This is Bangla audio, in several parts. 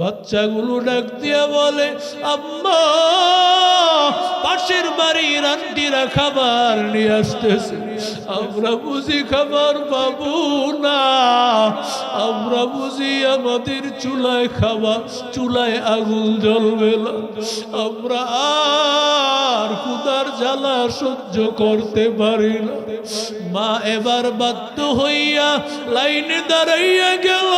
বাচ্চাগুলো ডাক বলে, আম্মা, পাশের বাড়ির আন্টিরা খাবার নিয়ে আসতেছে। আমরা বুঝি খাবার পাবো না। আমরা বুঝি আমাদের চুলায় খাবার চুলায় আগুন জ্বলবে না। আমরা আর কুদার জ্বালা সহ্য করতে পারি না। মা এবার বাধ্য হইয়া লাইনে দাঁড়াইয়া গেল।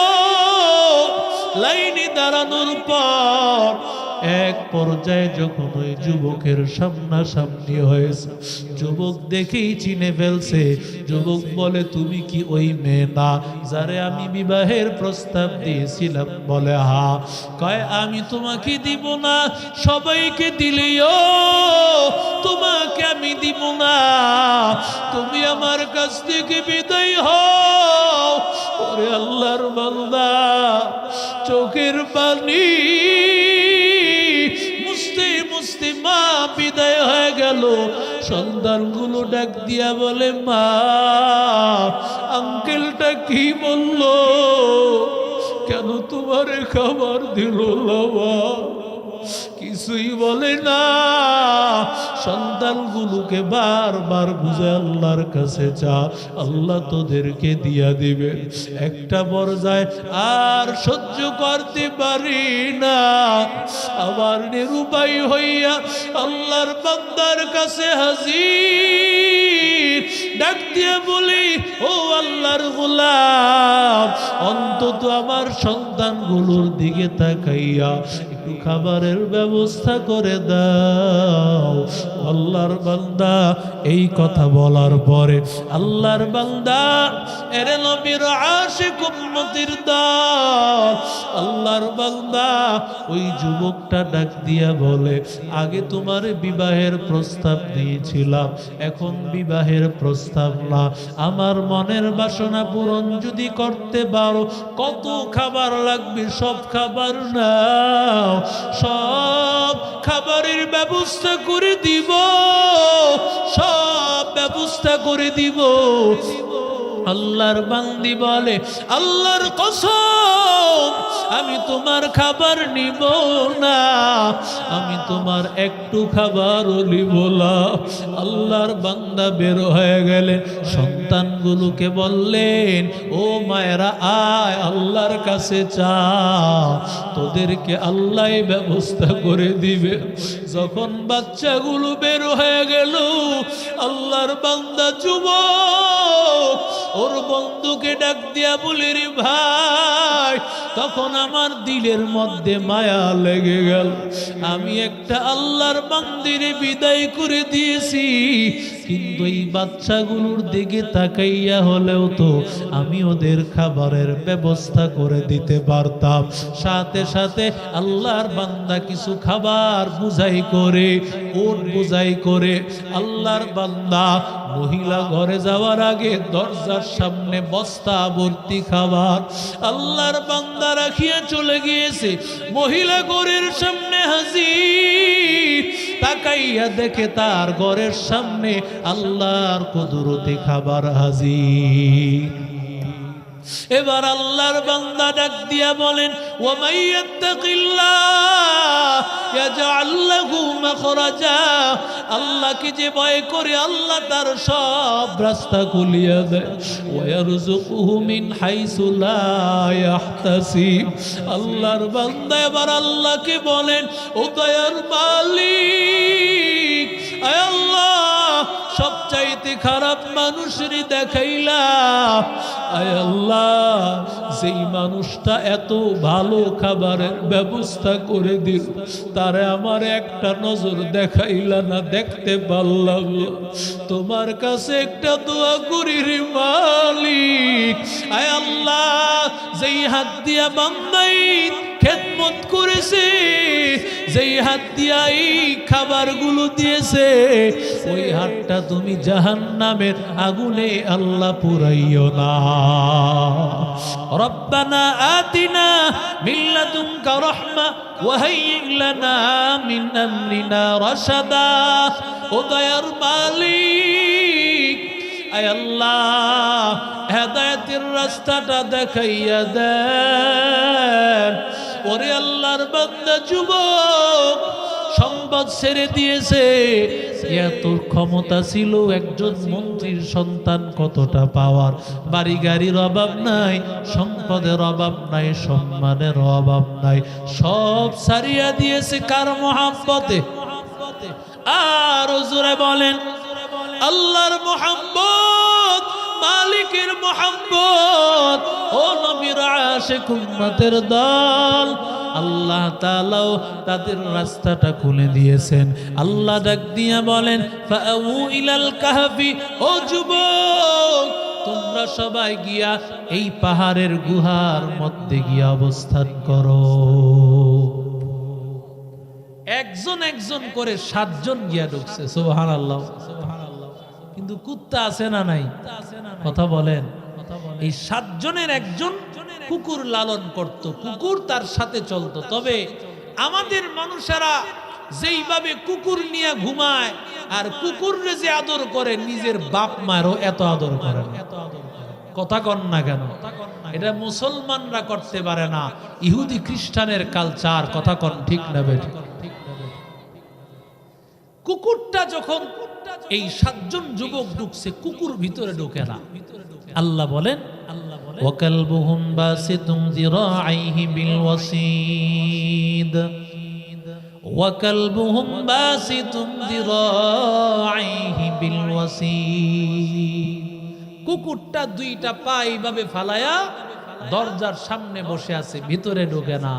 লাইনে দাঁড়ানোর পর এক পর্যায়ে যখন ওই যুবকের সামনাসামনি হয়েছে, যুবক দেখেই চিনে ফেলছে, যুবক বলে, তুমি কি ওই মেয়ে না যারে আমি বিবাহের প্রস্তাব দিয়েছিলাম? বলে, হা। কয়, আমি তোমাকে দিব না, সবাইকে দিলেও তোমাকে আমি দিব না। তুমি আমার কাছ থেকে বিদায় হও। ওরে আল্লাহর বান্দা। চোখের পানি। মুসতে মুসতে মা বিদায় হয়ে গেল। সন্তানগুলো ডাক দিয়া বলে, মা, আঙ্কেলটা কি বলল? কেন তোমারে খাবার দিল বাবা কিছুই বলে না। সন্তানগুলোকে বারবার বুঝে আল্লাহর কাছে চা আল্লাহ তোদেরকে দিয়া দিবে একটা পর্যায়ে আর সহ্য করতে পারি না। আবার নিরুপায় হইয়া আল্লাহর বান্দার কাছে হাজির। ডাক দিয়ে বলি, ও আল্লাহর গোলাম, অন্তত আমার সন্তানগুলোর দিকে তাকাইয়া খাবারের ব্যবস্থা করে দাও। আল্লাহর বান্দা এই কথা বলার পরে, আল্লাহর বান্দা, এরে নবীর আশিক উম্মতির দল আল্লাহর বান্দা ওই যুবকটা ডাক দিয়া বলে, আগে তোমার বিবাহের প্রস্তাব দিয়েছিলাম, এখন বিবাহের প্রস্তাব না। আমার মনের বাসনা পূরণ যদি করতে পারো, কত খাবার লাগবে, সব খাবার না সব খাবারের ব্যবস্থা করে দিব। সব ব্যবস্থা করে দিব। আল্লাহর বান্দি বলে, আল্লাহর কসম, আমি তোমার খাবার নিব না, আমি তোমার একটু খাবারও নিব না। আল্লাহর বান্দা বের হয়ে গেলে সন্তানগুলোকে বললেন, ও মায়েরা, আয়, আল্লাহর কাছে চা। তোদেরকে আল্লাহ ব্যবস্থা করে দিবে। যখন বাচ্চাগুলো বের হয়ে গেল, আল্লাহর বান্দা যুবক ওর বন্ধুকে ডাক দিয়া বলে, রে ভাই, তখন আমার দিলের মধ্যে মায়া লেগে গেল। আমি একটা আল্লাহর মন্দিরে বিদায় করে দিয়েছি। কিন্তু এই বাচ্চাগুলোর দিকে তাকাইয়া হলেও তো আমি ওদের খাবারের ব্যবস্থা করে দিতে পারতাম। সাথে সাথে আল্লাহর বান্দা কিছু খাবার বুঝাই করে ওর বুঝাই করে, আল্লাহর বান্দা মহিলা ঘরে যাওয়ার আগে দরজার সামনে বস্তা ভর্তি খাবার আল্লাহর বান্দা রাখিয়া চলে গিয়েছে। মহিলা ঘরের সামনে হাজির। তাকাইয়া দেখে তার ঘরের সামনে আল্লাহর কুদরতি খাবার হাজি এবার আল্লাহর বান্দা ডাক দিয়া বলেন ও আল্লাহ সব আল্লাহর বান্দা এবার আল্লাহকে বলেন ও দয়ার মালিক আল্লাহ সবচাইতে খারাপ মানুষেরই দেখাইলা আয় যেই মানুষটা এত ভালো খাবারের ব্যবস্থা করে দিল, তারে আমার একটা নজর দেখাইলা না, দেখতে পারলাম তোমার কাছে একটা দোয়া করি রে মালিক। আয় আল্লাহ, যেই হাত দিয়া বান্দাই খেদমত করেছে, যেই হাত দিয়া এই খাবারগুলো দিয়েছে, ওই হাতটা তুমি জাহান নামের আগুনে আল্লাহ পুরাইও না। রব্বানা আতিনা মিল্লাতুমকা রহমা ওয়াহাইয়্যিক লানা মিন আমরিনা রাশাদা। ও দয়ার মালিক, আয় আল্লাহ, হেদায়তের রাস্তাটা দেখাইয়া দেন। ওরে আল্লাহর বান্দা, যুবক সম্পদ ছেড়ে দিয়েছে। এত ক্ষমতা ছিল একজন মন্ত্রীর সন্তান কতটা পাওয়ার? বাড়ি গাড়ির অভাব নাই, সম্পদের অভাব নাই, সম্মানের অভাব নাই। সব সারিয়া দিয়েছে কার মহাব্বতে? আর জোরে বলেন, আল্লাহর মোহাম্মদ মালিকের মোহাম্মদ ও নবীর আশেক উম্মতের দল আল্লাহ তাআলাও তাদের রাস্তাটা খুলে দিয়েছেন। আল্লাহ ডাক দিয়া বলেন ইলাল কাহফি ও যুবক তোমরা সবাই গিয়া এই পাহাড়ের গুহার মধ্যে গিয়া অবস্থান করো। একজন একজন করে সাতজন গিয়া ঢুকছে সোহান আল্লাহ কিন্তু কুত্তা আছে না নাই। কথা বলেন এই সাতজনের একজন কুকুর লালন করত, কুকুর তার সাথে চলতো। তবে আমাদের মানুষেরা যেইভাবে কুকুর নিয়ে ঘুমায় আর কুকুররে যে আদর করে, নিজের বাপ মারও এত আদর করে। কথা কন না কেন? এটা মুসলমানরা করতে পারে না। ইহুদি খ্রিস্টানের কালচার কথা কন ঠিক না বেঠিক? কুকুরটা যখন এই সাতজন যুবক ঢুকছে, কুকুর ভিতরে ঢুকে না। আল্লাহ বলেন যিরাআইহি বিল ওয়াসিদ ওয়াকালবুহুম বাসিতুম যিরাআইহি বিল ওয়াসিদ কুকুরটা দুইটা পা এইভাবে ফালায়া দরজার সামনে বসে আছে, ভিতরে ঢুকে না।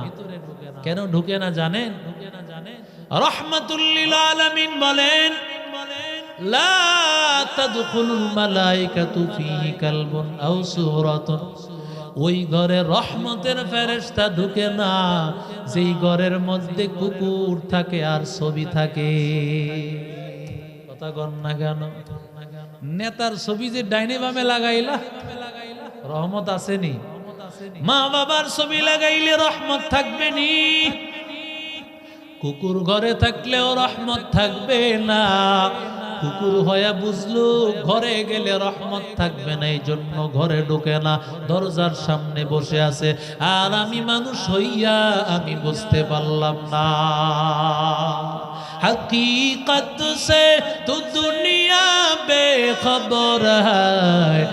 কেন ঢুকে না জানেন? রহমাতুল্লিল আলামিন বলেন লা তাদখুলুল মালাইকাতু ফিহি কালবুন আও সূরাতুন। ওই ঘরে রহমতের ফেরেশতা ঢুকে না, যেই ঘরের মধ্যে কুকুর থাকে আর ছবি থাকে। কথা কন না কেন? নেতার ছবি যে ডাইনে বামে লাগাইলা, রহমত আসেনি। মা বাবার ছবি লাগাইলে রহমত থাকবে নি কুকুর ঘরে থাকলেও রহমত থাকবে না। কুকুর হয়ে বুঝলো, ঘরে গেলে রহমত থাকবে না এই জন্য ঘরে ঢোকে না, দরজার সামনে বসে আছে। আর আমি মানুষ হইয়া আমি বুঝতে পারলাম না। হাকিকত সে তো দুনিয়া বেখবর হয়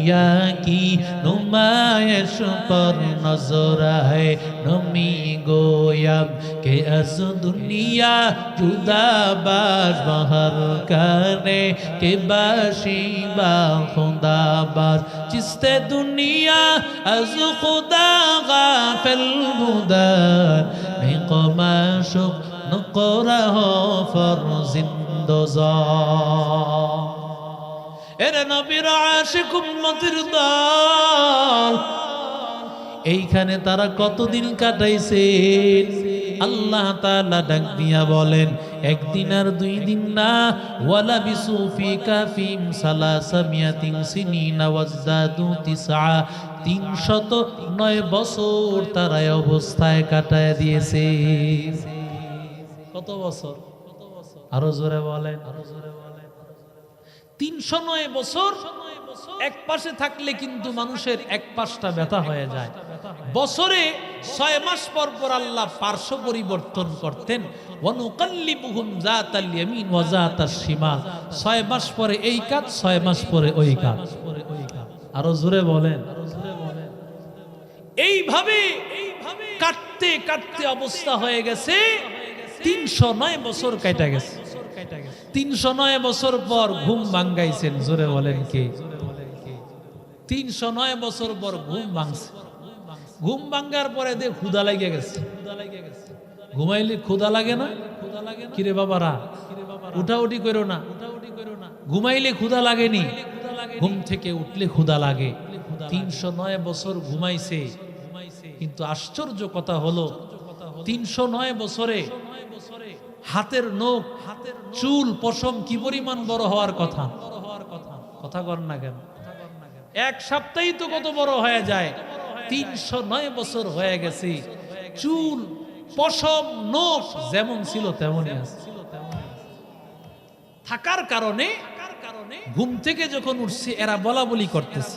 দিয়া কি নুমায়শ পর নজর है नमी गोयब के अस दुनिया जुदा बाज बहर करने के बाशी बा खुदा बाज जिसते दुनिया अज खुदा गाफिल बुदार में कमाशुक नकरह फर जिंदजा এরে নবীর আশিক উম্মতির দল। এইখানে তারা কতদিন কাটাইছেন? আল্লাহ তাআলা ডাক দিয়া বলেন, একদিন আর দুই দিন না। ওয়ালা বিসুফি কাফিম সালাসামিয়াতিন সিনিনা ওয়াজ্জাদু তিসআ। তিনশত নয় বছর তারা অবস্থায় কাটায় দিয়েছে। কত বছর? আরও জোরে বলেন আরও জোরে বলেন। তিনশো নয় বছর এক পাশে থাকলে কিন্তু মানুষের এক পাশটা ব্যথা হয়ে যায়। বছরে ছয় মাস পর পর আল্লাহ পার্শ্ব পরিবর্তন করতেন। ছয় মাস পরে এই কাজ, ছয় মাস পরে ওই কাজ। আরও জোরে বলেন। এইভাবে কাটতে কাটতে অবস্থা হয়ে গেছে। তিনশো নয় বছর কেটে গেছে। তিনশো নয় বছর পর ঘুম ভাঙ্গাইছেন, জোরে বলেন কে? তিনশো নয় বছর পর ঘুম ভাঙছে। ঘুম ভাঙ্গার পরে দেখ ক্ষুদা লেগে গেছে। ঘুমাইলে ক্ষুদা লাগে না? কিরে বাবারা, উঠাউটি করো না। ঘুমাইলে ক্ষুদা লাগেনি? ঘুম থেকে উঠলে ক্ষুদা লাগে। তিনশো নয় বছর ঘুমাইছে। কিন্তু আশ্চর্য কথা হলো, তিনশো নয় বছরে হাতের নখ হাতের চুল, পশম কি পরিমাণ বড় হওয়ার কথা? কথা কর না কেন? এক সপ্তাহেই তো কত বড় হয়ে যায়। তিনশো নয় বছর হয়ে গেছি। চুল, পশম, নখ যেমন ছিল তেমনই আছে। থাকার কারণে ঘুম থেকে যখন উঠছে, এরা বলা বলি করতেছে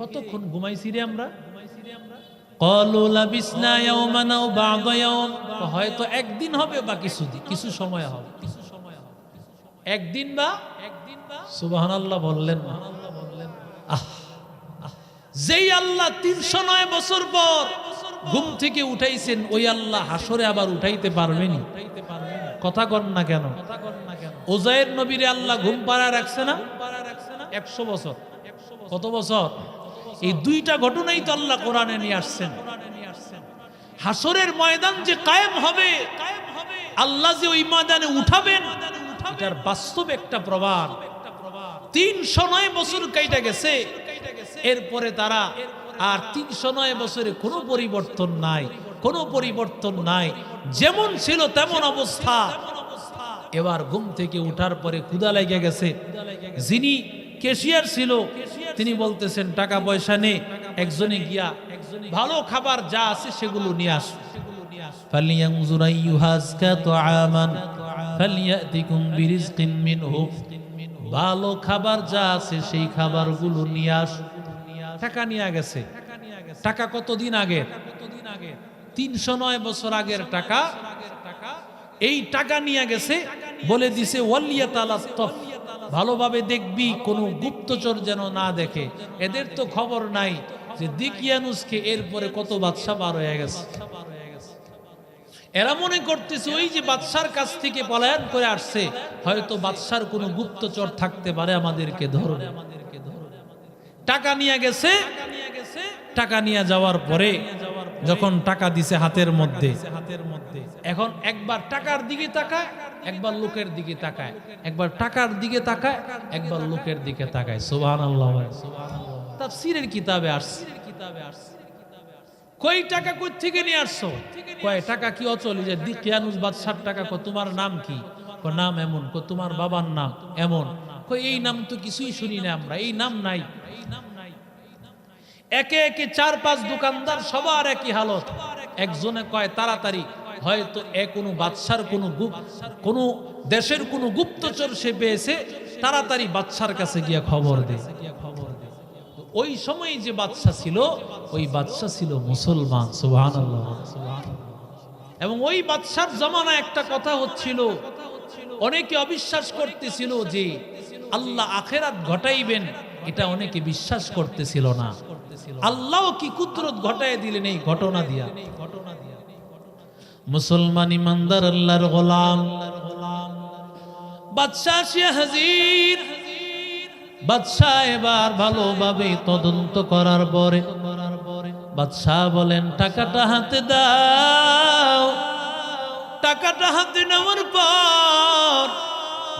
কতক্ষণ ঘুমাইছি রে আমরা? হয়তো একদিন হবে বা কিছু দিন কিছু সময় হবে কিছু সময় হবে। একদিন বা? একদিন বা সুবহানাল্লাহ বললেন না। আহ যেই আল্লাহ তিনশো নয় বছর পর ঘুম থেকে উঠাইছেন, ওই আল্লাহ হাসরে আবার উঠাইতে পারবেনি। কথা কন না কেন? ওজায়ের নবীরে আল্লাহ ঘুম পাড়া রাখছে না? একশো বছর। কত বছর? এই দুইটা ঘটনাই তো আল্লাহ কোরআনে নিয়ে আসছেন। হাসরের ময়দান যে কায়েম হবে, আল্লাহ যে ওই ময়দানে উঠাবেন, এটার বাস্তব একটা প্রমাণ। তিনশো নয় বছর কাইটা গেছে, এরপরে তারা আর তিনশো নয় বছরে কোনো পরিবর্তন নাই, কোনো পরিবর্তন নাই। যেমন ছিল তেমন অবস্থা। এবার ঘুম থেকে উঠার পরে ক্ষুদা লেগে গেছে। যিনি কেশিয়ার ছিল তিনি বলতেছেন টাকা পয়সা নেই একজনে গিয়া ভালো খাবার যা আছে সেগুলো নিয়ে আস। ভালো খাবার যা আছে সেই খাবারগুলো নিয়ে টাকা কতদিন আগে? তিনশো নয় বছর আগের টাকা। এই টাকা নিয়ে গেছে বলে দিছে ওয়ালিয়া তালা তফ ভালোভাবে দেখবি, কোনো গুপ্তচর যেন না দেখে। এদের তো খবর নাই যে দিকিয়ানুসকে এরপরে কত বাদশা বার হয়ে গেছে। এরা মনে করতেছে, ওই যে বাদশার কাছ থেকে পলায়ন করে আসছে, হয়তো বাদশার কোনো গুপ্তচর থাকতে পারে আমাদেরকে ধরবে টাকা নিয়ে গেছে, টাকা নিয়ে যাওয়ার পরে যখন টাকা দিছে হাতের মধ্যে হাতের মধ্যে, এখন একবার টাকার দিকে তাকায় একবার লোকের দিকে তাকায়, একবার টাকার দিকে তাকায়, একবার লোকের দিকে তাকায়। সুবহান আল্লাহ তাফসীরের কিতাবে আসছে। কিতাবে আসছে কই টাকা কই থেকে নিয়ে আসছো? কয়, টাকা কি অচল? যে দিকিয়ানুস বাদশার টাকা কো তোমার নাম কি? কো নাম এমন। কো তোমার বাবার নাম এমন। কই এই নাম তো কিছুই শুনি না আমরা। এই নাম নাই। একে একে চার পাঁচ দোকানদার সবার একই হালত। একজনে কয়, তাড়াতাড়ি হয়তো এ কোনো বাদশার কোনো কোনো দেশের কোনো গুপ্তচর সে পেয়েছে, তাড়াতাড়ি বাদশার কাছে গিয়ে খবর দে। ওই সময় যে বাদশা ছিল, ওই বাদশা ছিল মুসলমান, সুবহানাল্লাহ। এবং ওই বাদশার জমানা একটা কথা হচ্ছিল, অনেকে অবিশ্বাস করতেছিল যে আল্লাহ আখেরাত ঘটাইবেন, এটা অনেকে বিশ্বাস করতেছিল না। আল্লাহ কি কুদরত ঘটায় দিলেন এই ঘটনা দিয়া? মুসলমান ইমানদার আল্লাহর গোলাম। বাদশাহ আসিয়া হাজির। বাদশাহ এবার ভালোভাবে তদন্ত করার পরে বাদশাহ বলেন, টাকাটা হাতে দাও। টাকাটা হাতে নেওয়ার পর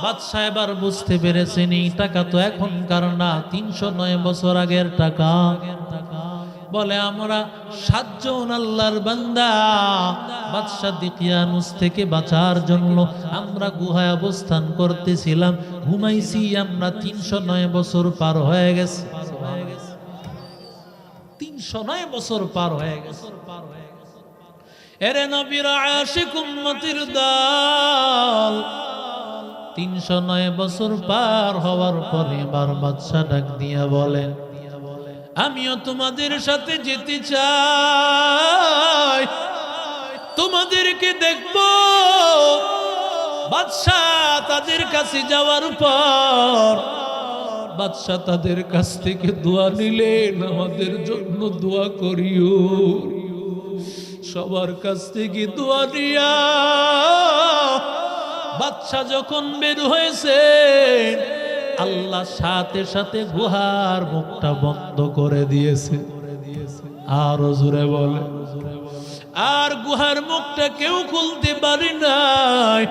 বাদশাহ এবার বুঝতে পেরেছেন, এই টাকা তো এখনকার না, তিনশো নয় বছর আগের টাকা। বলে, আমরা সাতজন আল্লাহর বান্দা। বাদশাহ দিকিয়ানুস থেকে বাঁচার জন্য আমরা গুহায় অবস্থান করতেছিলাম। ঘুমাইছি, আমরা তিনশো নয় বছর পার হয়ে গেছে। তিনশো নয় বছর পার হয়ে গেছে। উম্মতির দল, তিনশো নয় বছর পার হওয়ার পরে বার বাদশাহ ডাক দিয়া বলেন আমিও তোমাদের সাথে যেতে চাই। তোমাদেরকে দেখব। বাদশাহ তাদের কাছে যাওয়ার পর বাদশাহ তাদের কাছ থেকে দোয়া নিলেন, আমাদের জন্য দোয়া করিও। সবার কাছ থেকে দোয়া দিয়া বাদশাহ যখন বের হয়েছে আল্লাহ সাথে সাথে গুহার মুখটা বন্ধ করে দিয়েছে। আর জুড়ে বলে, আর গুহার মুখটা কেউ খুলতে পারে নাই।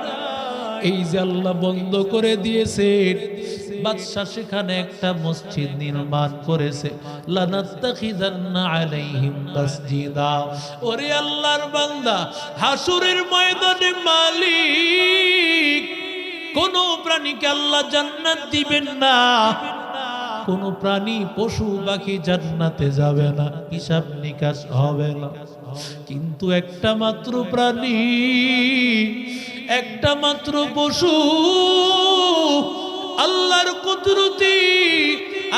এই যে আল্লাহ বন্ধ করে দিয়েছে, বাদশাহ সেখানে একটা মসজিদ নির্মাণ করেছে। ওরে আল্লাহর বান্দা, হাসুরের ময়দানে মালিক, কোন প্রাণীকে আল্লাহ জান্নাত দিবেন না। কোন প্রাণী, পশু, পাখি জান্নাতে যাবে না। হিসাব নিকাশ হবে না। কিন্তু একটা মাত্র প্রাণী, একটা মাত্র পশু, আল্লাহর কুদরতি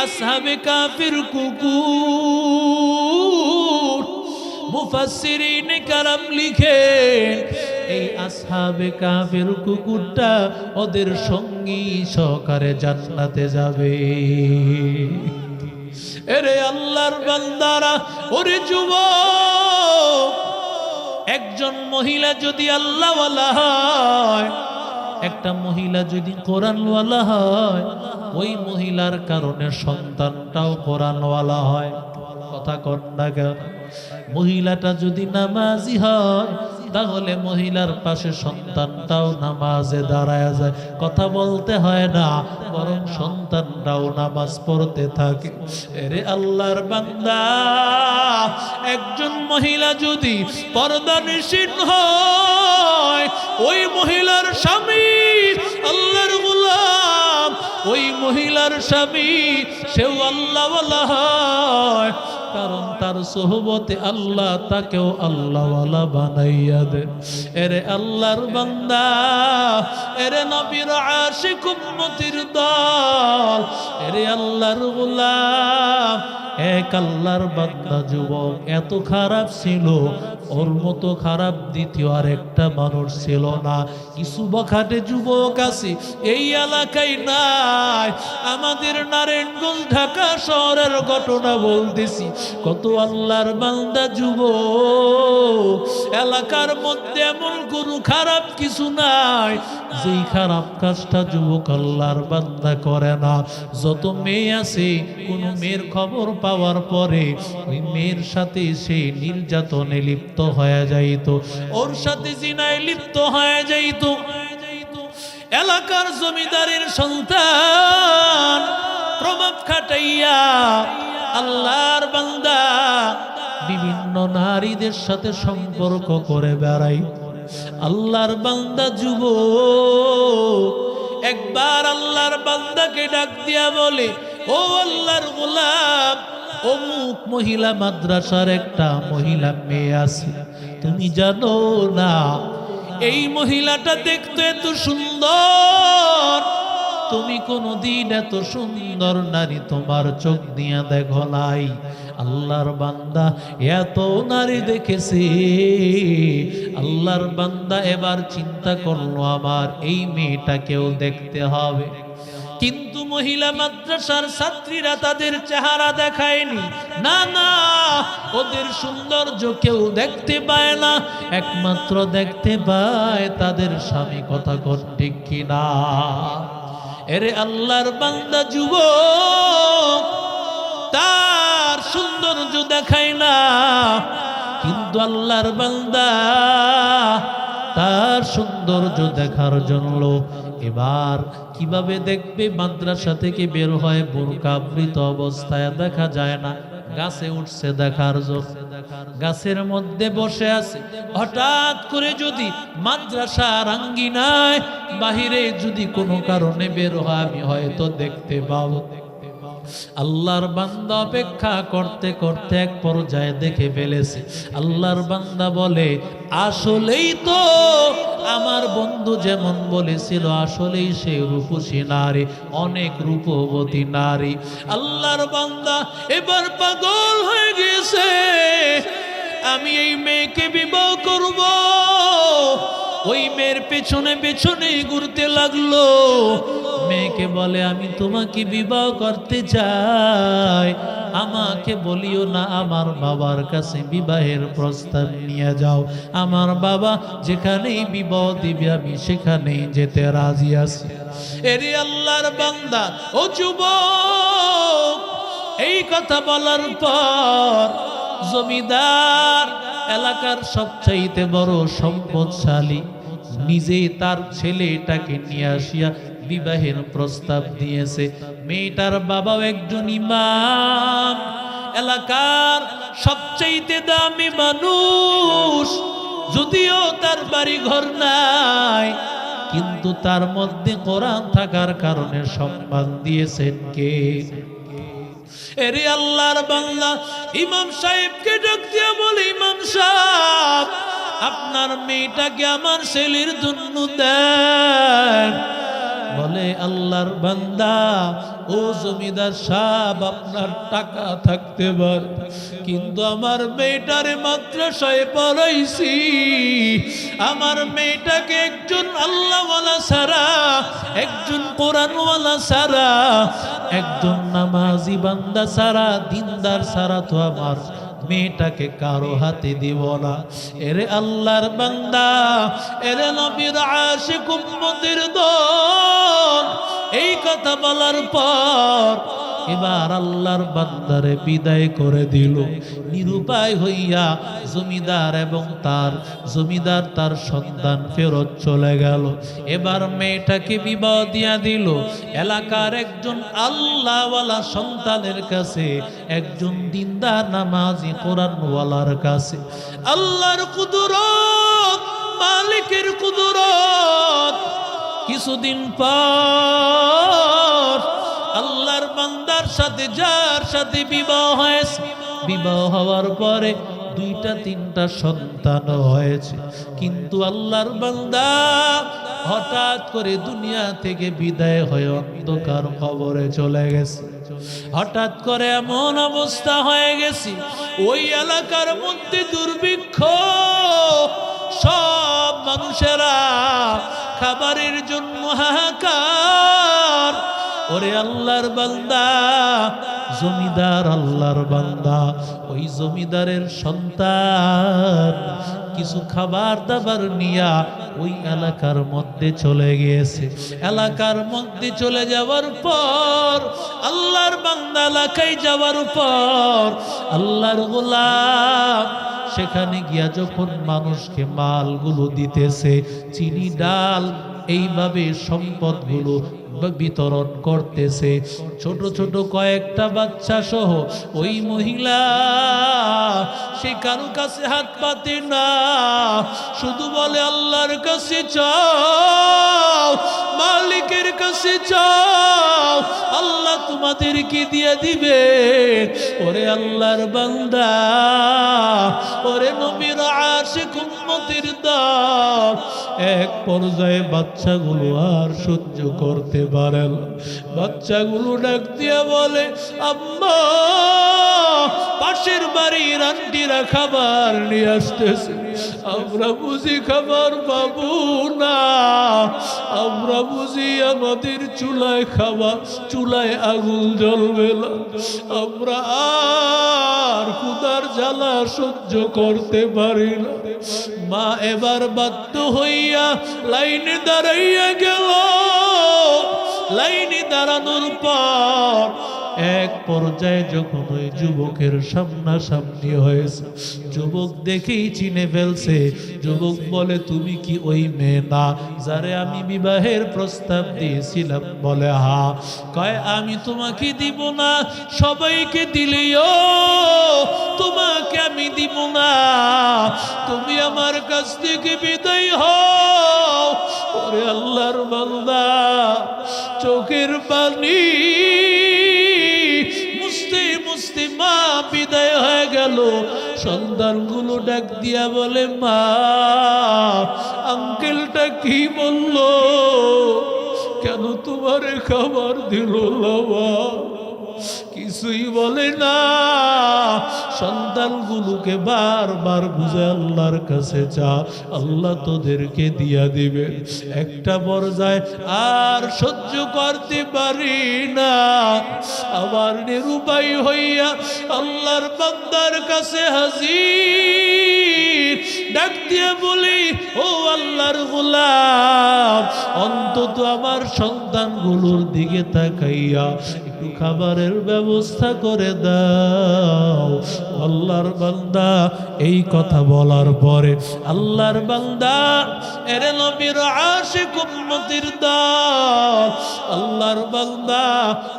আসহাবে কাফির কুকুর। মুফাসসিরিন কালাম লিখে এই আসহাবে কাফির কুকুরটা ওদের সঙ্গী সহকারে জান্নাতে যাবে। এরে আল্লাহর বান্দারা, ওরে যুব একজন মহিলা যদি আল্লাহওয়ালা হয়, একটা মহিলা যদি কোরআনওয়ালা হয়, ওই মহিলার কারণে সন্তানটাও কোরআনওয়ালা হয়। কথা কন না কেন? মহিলাটা যদি নামাজি হয় তাহলে মহিলার পাশে সন্তানটাও নামাজে দাঁড়ায় যায়। কথা বলতে হয় না, বরং সন্তানটাও নামাজ পড়তে থাকে। এরে আল্লাহর বান্দা, একজন মহিলা যদি পর্দা নিষিদ্ধ হয়, ওই মহিলার স্বামী আল্লাহর গোলাম, ওই মহিলার স্বামী সেও আল্লাহ হয়। কারণ তার সোহবতে আল্লাহ তাকেও আল্লাহওয়ালা বানাইয়া দে। এরে আল্লাহর বান্দা, এরে নবীর আশিক উম্মতির দল, এরে আল্লাহর গোলাম এক আল্লাহর বান্দা যুবক, এত খারাপ ছিল, ওর মতো খারাপ দ্বিতীয় আর একটা মানুষ ছিল না। কিছু বখাটে যুবক আছে, এই এলাকায় নাই। আমাদের নারায়ণগঞ্জ, ঢাকা শহরের ঘটনা বলতেছি। কত আল্লাহর বান্দা যুবক, এলাকার মধ্যে এমন কোনো খারাপ কিছু নাই। যেই খারাপ কাজটা যুবক আল্লাহর বান্দা করে না। যত মেয়ে আছে, কোনো মেয়ের খবর পাওয়ার পরে ওই মেয়ের সাথে সে নির্যাতনে লিপ্ত হয়ে যাইত। ওর সাথে জিনায় লিপ্ত হয়ে যাইত। এলাকার জমিদারের সন্তান প্রভাব খাটাইয়া আল্লাহর বান্দা বিভিন্ন নারীদের সাথে সম্পর্ক করে বেড়াই। আল্লাহর বান্দা যুব একবার আল্লাহর বান্দাকে ডাক দিয়া বলে, ও আল্লাহর গোলাম অমুক মহিলা মাদ্রাসার একটা মহিলা মেয়ে আছে। তুমি জানো না, এই মহিলাটা দেখতে এত সুন্দর। তুমি কোনদিন এত সুন্দর নারী তোমার চোখ দিয়া দেখো নাই। আল্লাহর বান্দা এত নারী দেখেছে। আল্লাহর বান্দা এবার চিন্তা করল, আমার এই মেয়েটাকেও দেখতে হবে। কিন্তু মহিলা মাদ্রাসার ছাত্রীরা তাদের চেহারা দেখায়নি। না না, ওদের সৌন্দর্য কেউ দেখতে পায় না। একমাত্র দেখতে পায় তাদের স্বামী কথা কর ঠিক কিনা। এরে আল্লাহর বান্দা যুব তার সৌন্দর্য দেখায় না। কিন্তু আল্লাহর বান্দা তার সৌন্দর্য দেখার জন্য এবার কীভাবে দেখবে মাদ্রাসা থেকে বের হয় বোরকাবৃত অবস্থায় দেখা যায় না। গাছে উঠছে দেখার জন্য গাছের মধ্যে বসে আছে। হঠাৎ করে যদি মাদ্রাসা রাঙ্গিনায় বাহিরে যদি কোনো কারণে বের হয়, আমি হয়তো দেখতে পাবো। আল্লাহর বান্দা অপেক্ষা করতে করতে এক পর্যায়ে দেখে ফেলেছে। আল্লাহর বান্দা বলে, আসলেই তো আমার বন্ধু যেমন বলেছিল, আসলেই সে রূপসী নারী, অনেক রূপবতী নারী। আল্লাহর বান্দা এবার পাগল হয়ে গেছে আমি এই মেয়েকে বিবাহ করব। ওই মেয়ের পেছনে পেছনে ঘুরতে লাগল। মেয়েকে বলে, আমি তোমাকে বিবাহ করতে চাই। আমাকে বলিও না, আমার বাবার কাছে বিবাহের প্রস্তাব নিয়ে যাও। আমার বাবা যেখানেই বিবাহ দিবে, আমি সেখানেই যেতে রাজি আছি। এরে আল্লাহর বান্দা, ও যুবক, এই কথা বলার পর জমিদার এলাকার সবচাইতে বড় সম্পদশালী নিজে তার ছেলেটাকে নিয়ে আসিয়া বিবাহের প্রস্তাব দিয়েছে। মেয়েটার বাবাও একজন ইমাম। এলাকার সবচাইতে দামি মানুষ। যদিও তার বাড়ি ঘর নাই, কিন্তু তার মধ্যে কোরআন থাকার কারণে সম্মান দিয়েছেন কে? এরে আল্লাহর বাংলা ইমাম সাহেবকে ডাক দিয়া বলে, ইমাম সাহেব, আপনার মেয়েটাকে আমার ছেলের জন্য দেন। বলে, আল্লাহর বান্দা, ও জমিদার সাহেব, আপনার টাকা থাকতে পারে। কিন্তু আমার মেয়েটারে মাদ্রাসায় পড়াইছি। আমার মেয়েটাকে একজন আল্লাহওয়ালা সারা একজন কোরআনওয়ালা সারা একজন নামাজি বান্দা সারা দিনদার সারা তো আমার মেয়েটাকে কারও হাতে দিব না। এরে আল্লাহর বান্দা, এরে নবীর আশিক উম্মতের দল, এই কথা বলার পর এবার আল্লাহর বান্দারে বিদায় করে দিল। নিরুপায় হইয়া জমিদার এবং তার জমিদার তার সন্তান ফেরত চলে গেল। এবার মেয়েটাকে বিবাহ দিয়া দিল। এলাকার একজন আল্লাহওয়ালা সন্তানের কাছে, একজন দিনদার নামাজি কোরআনওয়ালার কাছে। আল্লাহর কুদরত, মালিকের কুদরত, কিছুদিন পর আল্লাহর বান্দার সাথে, যার সাথে বিবাহ হয়েছে। বিবাহ হওয়ার পরে দুইটা, তিনটা সন্তান হয়েছে। কিন্তু আল্লাহর বান্দা হঠাৎ করে দুনিয়া থেকে বিদায় হয়ে অন্ধকার খবরে চলে গেছে। হঠাৎ করে এমন অবস্থা হয়ে গেছে, ওই এলাকার মধ্যে দুর্ভিক্ষ, সব মানুষেরা খাবারের জন্য হাহাকার ওরে আল্লাহর বান্দা, জমিদার আল্লাহর বান্দা, ওই জমিদারের সন্তান কিছু খাবার দাবার নিয়া ওই এলাকার মধ্যে চলে গিয়েছে। এলাকার মধ্যে চলে যাওয়ার পর, আল্লাহর বান্দা এলাকায় যাওয়ার পর, আল্লাহর গোলাম সেখানে গিয়া যখন মানুষকে মালগুলো দিতেছে, চিনি, ডাল, এইভাবে সম্পদগুলো বিতরণ করতেছে। ছোট ছোট কয়েকটা বাচ্চা সহ ওই মহিলা, সে কারও কাছে হাত পাতে না, শুধু বলে, আল্লাহর কাছে চাও মালিকের কাছে চাও, আল্লাহ তোমাদের তোমাদেরকে দিয়ে দিবে। ওরে আল্লাহর বান্দা, ওরে নবীর আশিক উম্মতের দল এক পর্যায়ে বাচ্চাগুলো আর সহ্য করতে পারে না। বাচ্চাগুলো ডাক দিয়ে বলে, আম্মা, পাশের বাড়ির আন্টিরা খাবার নিয়ে আসতেছে। আমরা বুঝি খাবার পাবো না। আমরা বুঝি আমাদের চুলায় খাবার চুলায় আগুন জ্বলবে না। আমরা আর কুদার জ্বালা সহ্য করতে পারি না। মা এবার বাধ্য হইয়া লাইনে দাঁড়াইয়া গেল। লাইনে দাঁড়ানোর পর এক পর্যায়ে যখন ওই যুবকের সামনাসামনি হয়েছে, যুবক দেখেই চিনে ফেলছে, যুবক বলে, তুমি কি ওই মেয়ে না যারে আমি বিবাহের প্রস্তাব দিয়েছিলাম? বলে, হা। কয়, আমি তোমাকে দিব না, সবাইকে দিলেও তোমাকে আমি দিব না। তুমি আমার কাছ থেকে বিদায় হও। ওরে আল্লাহর বান্দা, চোখের পানি মা বিদায় হয়ে গেল। সন্তানগুলো ডাক দিয়া বলে, মা, আঙ্কেলটা কি বলল? কেন তোমারে খাবার দিল বাবা কিছুই বলে না। সন্তানগুলোকে বারবার বুঝে আল্লাহর কাছে চা আল্লাহ তোদেরকে দিয়া দিবে একটা পর্যায়ে আর সহ্য করতে পারি না। আবার নিরুপায় হইয়া আল্লাহর বান্দার কাছে হাজির। ডাক দিয়ে বলি, ও আল্লাহর গোলাম, অন্তত আমার সন্তানগুলোর দিকে তাকাইয়া খাবারের ব্যবস্থা করে দাও। আল্লাহর বান্দা, এই কথা বলার পরে আল্লাহর বান্দা, এরে নবীর আশিক উম্মতির দল আল্লাহর বান্দা,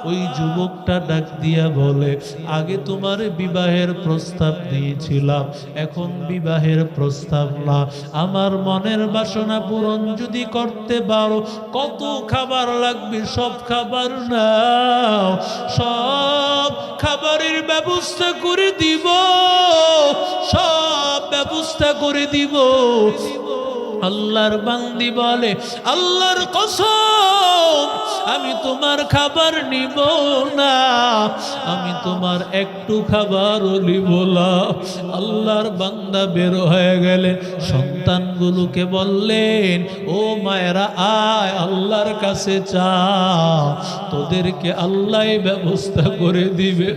ওই যুবকটা ডাক দিয়া বলে, আগে তোমার বিবাহের প্রস্তাব দিয়েছিলাম, এখন বিবাহের প্রস্তাব না। আমার মনের বাসনা পূরণ যদি করতে পারো, কত খাবার লাগবে, সব খাবার নাও। সব খাবারের ব্যবস্থা করে দিব সব ব্যবস্থা করে দিব। আল্লাহর বান্দি বলে, আল্লাহর কসম, আমি তোমার খাবার নিব না, আমি তোমার একটু খাবারও নিব না। আল্লাহর বান্দা বের হয়ে গেলে সন্তানগুলোকে বললেন, ও মায়েরা, আয়, আল্লাহর কাছে চা, তোদেরকে আল্লাহ ব্যবস্থা করে দিবে।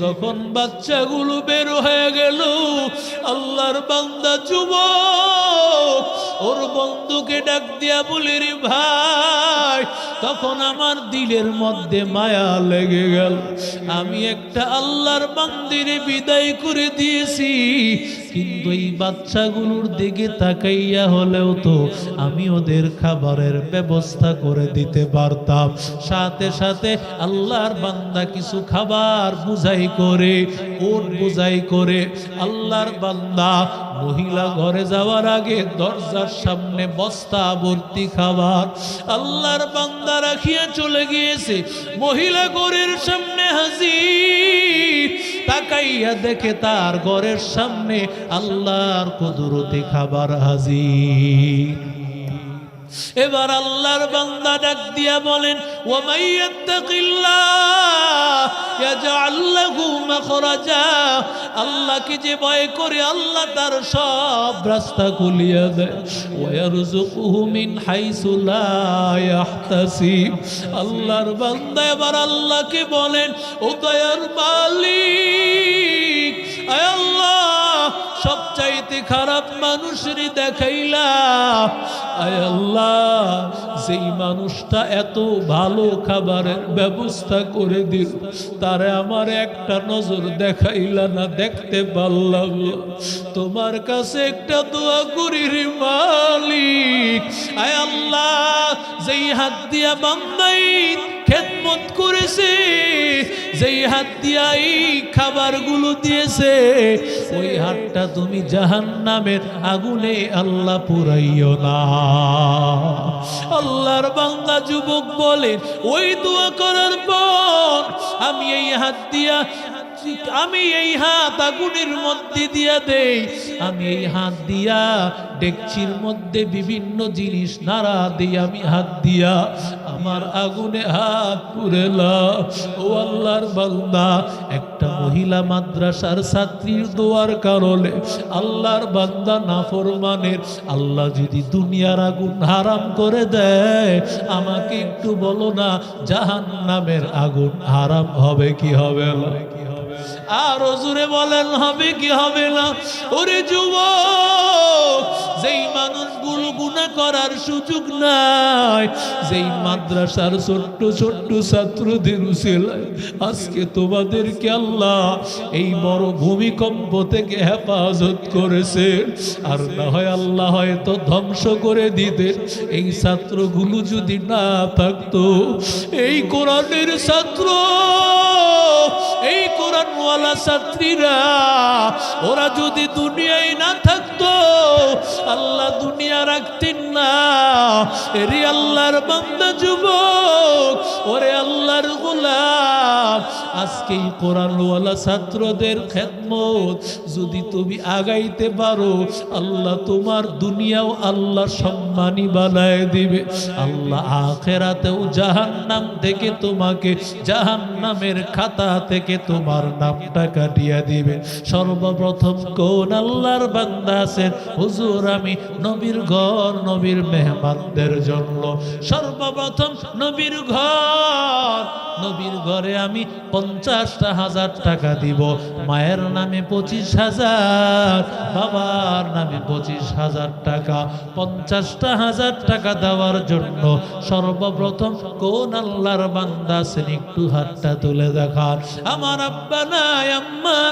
যখন বাচ্চাগুলো বের হয়ে গেল, আল্লাহর বান্দা যুবক ওর বন্ধুকে ডাক দিয়া বলি, রে ভাই, তখন আমার দিলের মধ্যে মায়া লেগে গেল। আমি একটা আল্লাহর বান্দিরে বিদায় করে দিয়েছি। কিন্তু এই বাচ্চাগুলোর দিকে তাকাইয়া হলেও তো আমি ওদের খাবারের ব্যবস্থা করে দিতে পারতাম। সাথে সাথে আল্লাহর বান্দা কিছু খাবার বুঝাই করে, ওট বুঝাই করে, আল্লাহর বান্দা মহিলা ঘরে যাওয়ার আগে দরজার সামনে বস্তা ভর্তি খাবার আল্লাহর বান্দা রাখিয়া চলে গিয়েছে। মহিলা ঘরের সামনে হাজির, তাকাইয়া দেখে তার ঘরের সামনে আল্লাহর কুদরতি খাবার হাজির। এবার আল্লাহর বান্দা ডাক দিয়া বলেন ও আল্লাহকে যে ভয় করে, আল্লাহ তার সব রাস্তা খুলিয়া দেয়। আল্লাহর বান্দা এবার আল্লাহকে বলেন, ও দয়ার মালিক আল্লাহ সবচাইতে খারাপ মানুষেরই দেখাইলা আয় আল্লাহ, যেই মানুষটা এত ভালো খাবারের ব্যবস্থা করে দিল, তারে আমার একটা নজর দেখাইলা না, দেখতে পারলাম তোমার কাছে একটা দোয়া করি রে মালিক। আয় আল্লাহ, যেই হাত দিয়া বান্দাই খেদমত করেছে, যেই হাত দিয়া এই খাবারগুলো দিয়েছে, ওই হাতটা তুমি জাহান নামের আগুনে আল্লাহ পুরাইও না। আল্লাহর বাংলা যুবক বলে, ওই দোয়া করার পর আমি এই হাত দিয়া আমি এই হাত আগুনের মধ্যে দিয়া দেই। আমি এই হাত দিয়া ডেকচির মধ্যে বিভিন্ন জিনিস নাড়া দিই, আমি হাত দিয়া আমার আগুনে হাত পুরেলা ও আল্লাহর বান্দা, একটা মহিলা মাদ্রাসার ছাত্রীর দোয়ার কারণে আল্লাহর বান্দা নাফরমানের, আল্লাহ যদি দুনিয়ার আগুন হারাম করে দেয়, আমাকে একটু বলো না জাহান নামের আগুন হারাম হবে কি হবে না? আর জুড়ে বলেন হবে কি হবে না? ওরে যুবক যেই মানুষগুলো গুণা করার সুযোগ নাই, যেই মাদ্রাসার ছোট্ট ছোট্ট ছাত্রদের উসিলায় আজকে তোমাদেরকে আল্লাহ এই বড় ভূমিকম্প থেকে হেফাজত করেছে। আর না হয় আল্লাহ হয়তো ধ্বংস করে দিতেন। এই ছাত্রগুলো যদি না থাকতো, এই কোরআনের ছাত্র, এই কোরআনওয়ালা ছাত্রীরা, ওরা যদি দুনিয়ায় না থাকতো আল্লাহ দুনিয়া রাখতেন না। এরি আল্লাহর বান্দা যুবক, ওরে আল্লাহর গোলাপ আজকে কোরআনওয়ালা ছাত্রদের খেদমত। যদি তুমি আগাইতে পারো, আল্লাহ তোমার দুনিয়াও আল্লাহ সম্মানী বানায় দিবে। আল্লাহ আখেরাতেও জাহান্নাম থেকে তোমাকে, জাহান্নামের খাতা থেকে তোমার নামটা কাটিয়ে দিবে। সর্বপ্রথম কোন আল্লাহর বান্দা আছেন হুজুর, আমি নবীর ঘর, নবীর মেহমানদের জন্য সর্বপ্রথম নবীর ঘর। নবীর ঘরে আমি পঞ্চাশটা হাজার টাকা দিব। মায়ের নামে পঁচিশ হাজার, বাবার নামে পঁচিশ হাজার টাকা। পঞ্চাশটা হাজার টাকা দেওয়ার জন্য সর্বপ্রথম কোন আল্লাহর বান্দা আছেন একটু হাতটা তুলে দেখান। আমার আব্বা নাই, আম্মা